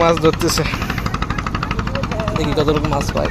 মাছ ধরতেছে। দেখি কত রকম মাছ পায়।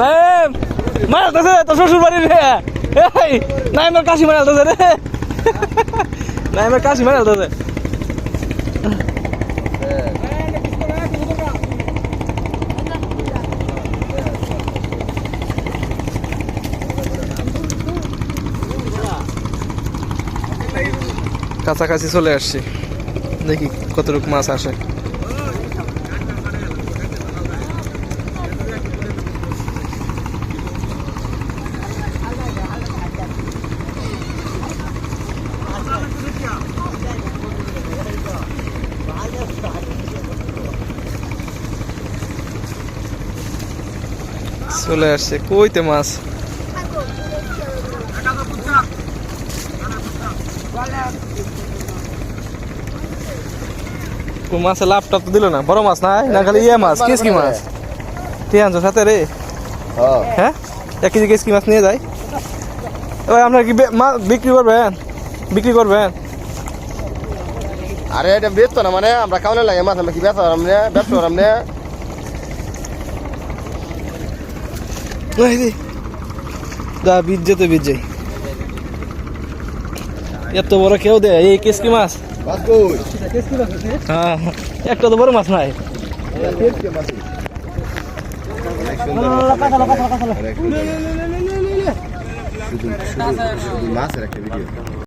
নাইম, মারাতেছে তো শ্বশুর বাড়ি রে। এই, নাইমের কাশি মারাতেছে রে। নাইমের কাশি মারাতেছে। কাছাকাছি চলে আসছি। দেখি কতটুকু মাছ আসে। চলে আসছে। কইতে মাছ? মাছে লাভ টাপ তো দিল না। বড় মাছ না? না খালি ইয়ে মাছ কেসকি মাছ? কে আনছো সাথে রে? হ্যাঁ। এক কেজি কেসকি মাছ নিয়ে যাই। এবার আপনার কি বে- মা- বিক্রি করবেন? বিক্রি করবেন? আরে এটা বেচতো না মানে? আমরা খাওয়ালে লাগে মাছ আমরা কি করাম নে ব্যবসা করাম নে এই যে, যা বীজ যেতে বীজ যাই এত বড় কেউ দে এই কেসকি মাছ? হ্যাঁ একটা তো বড় মাছ নাই। মাছের একটা ভিডিও